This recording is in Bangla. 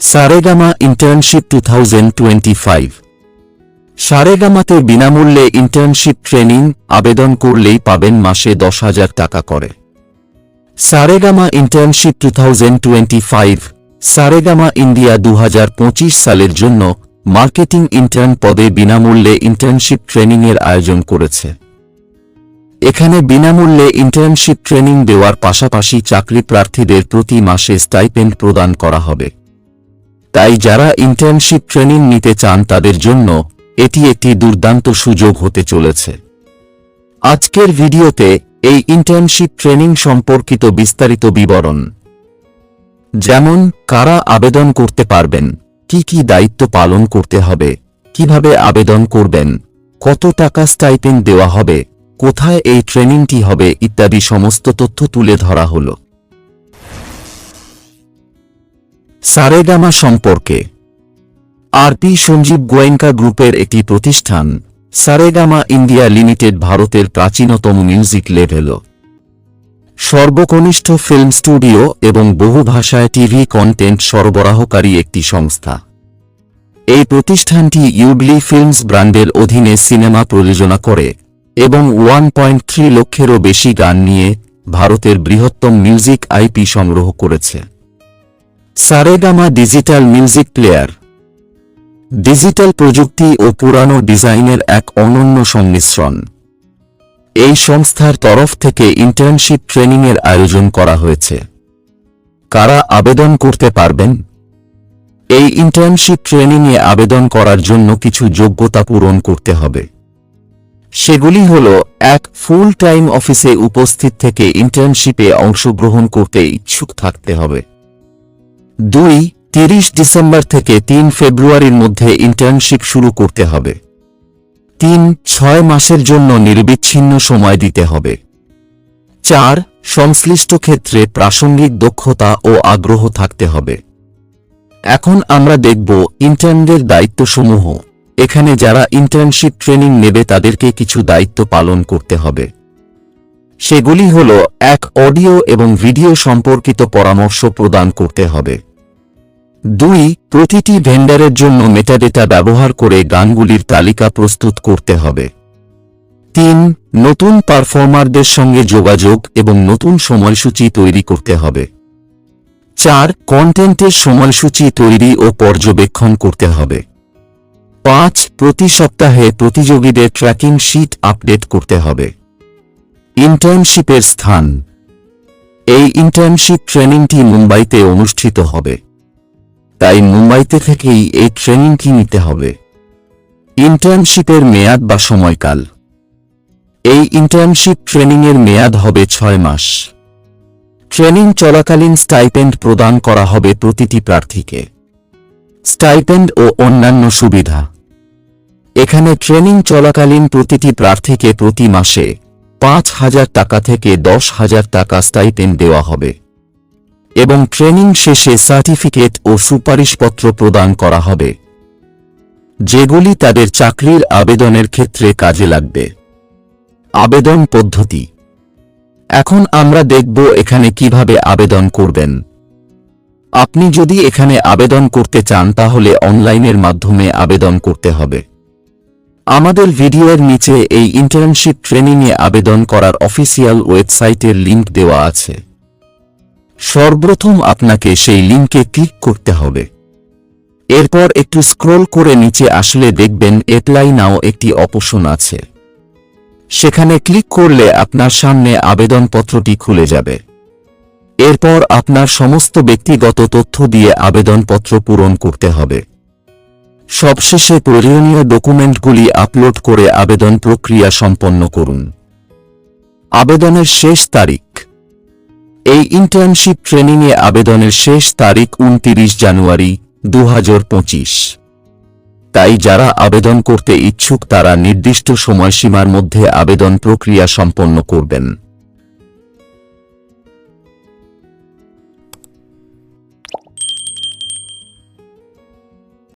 Saregama internship two thousand twenty five সারেগামাতে বিনামূল্যে ইন্টার্নশিপ ট্রেনিং আবেদন করলেই পাবেন মাসে দশ হাজার টাকা করে। Saregama internship two thousand twenty five Saregama India দু সালের জন্য মার্কেটিং ইন্টার্ন পদে বিনামূল্যে ইন্টার্নশিপ ট্রেনিংয়ের আয়োজন করেছে। এখানে বিনামূল্যে ইন্টার্নশিপ ট্রেনিং দেওয়ার পাশাপাশি চাকরি প্রার্থীদের প্রতি মাসে স্টাইপেন্ড প্রদান করা হবে। তাই যারা ইন্টার্নশিপ ট্রেনিং নিতে চান তাদের জন্য এটি একটি দুর্দান্ত সুযোগ হতে চলেছে। আজকের ভিডিওতে এই ইন্টার্নশিপ ট্রেনিং সম্পর্কিত বিস্তারিত বিবরণ। যেমন, কারা আবেদন করতে পারবেন, কি কি দায়িত্ব পালন করতে হবে, কীভাবে আবেদন করবেন, কত টাকা স্টাইপেন্ড দেওয়া হবে, কোথায় এই ট্রেনিংটি হবে, ইত্যাদি সমস্ত তথ্য তুলে ধরা হল। সারেগামা সম্পর্কে। আরপি সঞ্জীব গোয়েঙ্কা গ্রুপের একটি প্রতিষ্ঠান, সারেগামা ইন্ডিয়া লিমিটেড ভারতের প্রাচীনতম মিউজিক লেভেল। সর্বকনিষ্ঠ ফিল্ম স্টুডিও এবং বহু ভাষায় টিভি কন্টেন্ট সরবরাহকারী একটি সংস্থা। এই প্রতিষ্ঠানটি ইউবলি ফিল্মস ব্র্যান্ডের অধীনে সিনেমা প্রযোজনা করে এবং ওয়ান পয়েন্ট থ্রি লক্ষেরও বেশি গান নিয়ে ভারতের বৃহত্তম মিউজিক আইপি সংগ্রহ করেছে। Saregama digital music player. Digital প্রযুক্তি ও পুরানো ডিজাইনের এক অনন্য সংমিশ্রণ এই সংস্থার তরফ থেকে ইন্টার্নশিপ ট্রেনিংয়ের আয়োজন করা হয়েছে। কারা আবেদন করতে পারবেন? এই ইন্টার্নশিপ ট্রেনিংয়ে আবেদন করার জন্য কিছু যোগ্যতা পূরণ করতে হবে। সেগুলি হল, এক, ফুল টাইম অফিসে উপস্থিত থেকে ইন্টার্নশিপে অংশগ্রহণ করতে ইচ্ছুক থাকতে হবে। দুই, তিরিশ ডিসেম্বর থেকে তিন ফেব্রুয়ারির মধ্যে ইন্টার্নশিপ শুরু করতে হবে। তিন, ছয় মাসের জন্য নির্বিচ্ছিন্ন সময় দিতে হবে। চার, সংশ্লিষ্ট ক্ষেত্রে প্রাসঙ্গিক দক্ষতা ও আগ্রহ থাকতে হবে। এখন আমরা দেখব ইন্টার্নদের দায়িত্বসমূহ। এখানে যারা ইন্টার্নশিপ ট্রেনিং নেবে তাদেরকে কিছু দায়িত্ব পালন করতে হবে। সেগুলি হল এক অডিও এবং ভিডিও সম্পর্কিত পরামর্শ প্রদান করতে হবে। দুই, প্রতিটি ভেন্ডারের জন্য মেটাডেটা ব্যবহার করে গানগুলির তালিকা প্রস্তুত করতে হবে। তিন, নতুন পারফর্মারদের সঙ্গে যোগাযোগ এবং নতুন সময়সূচি তৈরি করতে হবে। চার কন্টেন্টের সময়সূচি তৈরি ও পর্যবেক্ষণ করতে হবে। পাঁচ, প্রতি সপ্তাহে প্রতিযোগীদের ট্র্যাকিং শিট আপডেট করতে হবে। ইন্টার্নশিপের স্থান। এই ইন্টার্নশিপ ট্রেনিংটি মুম্বাইতে অনুষ্ঠিত হবে। তাই মুম্বাইতে থেকেই এই ট্রেনিংটি নিতে হবে? ইন্টার্নশিপের মেয়াদ বা সময়কাল। এই ইন্টার্নশিপ ট্রেনিংয়ের মেয়াদ হবে ছয় মাস। ট্রেনিং চলাকালীন স্টাইপেন্ড প্রদান করা হবে প্রতিটি প্রার্থীকে। স্টাইপেন্ড ও অন্যান্য সুবিধা। এখানে ট্রেনিং চলাকালীন প্রতিটি প্রার্থীকে প্রতি মাসে পাঁচ হাজার টাকা থেকে দশ হাজার টাকা স্টাইপেন্ড দেওয়া হবে। এবং ট্রেনিং শেষে সার্টিফিকেট ও সুপারিশপত্র প্রদান করা হবে, যেগুলি তাদের চাকরির আবেদনের ক্ষেত্রে কাজে লাগবে। আবেদন পদ্ধতি। এখন আমরা দেখব এখানে কীভাবে আবেদন করবেন। আপনি যদি এখানে আবেদন করতে চান, তাহলে অনলাইনের মাধ্যমে আবেদন করতে হবে। আমাদের ভিডিওর নিচে এই ইন্টার্নশিপ ট্রেনিংয়ে আবেদন করার অফিসিয়াল ওয়েবসাইটের লিংক দেওয়া আছে। সর্বপ্রথম আপনাকে সেই লিঙ্কে ক্লিক করতে হবে। এরপর একটু স্ক্রোল করে নিচে আসলে দেখবেন এপ্লাই নাও একটি অপশন আছে। সেখানে ক্লিক করলে আপনার সামনে আবেদনপত্রটি খুলে যাবে। এরপর আপনার সমস্ত ব্যক্তিগত তথ্য দিয়ে আবেদনপত্র পূরণ করতে হবে। সবশেষে প্রয়োজনীয় ডকুমেন্টগুলি আপলোড করে আবেদন প্রক্রিয়া সম্পন্ন করুন। আবেদনের শেষ তারিখ এই ইন্টার্নশিপ ট্রেনিংয়ে আবেদনের শেষ তারিখ উনতিরিশ জানুয়ারি দুহাজার পঁচিশ। তাই যারা আবেদন করতে ইচ্ছুক তারা নির্দিষ্ট সময়সীমার মধ্যে আবেদন প্রক্রিয়া সম্পন্ন করবেন।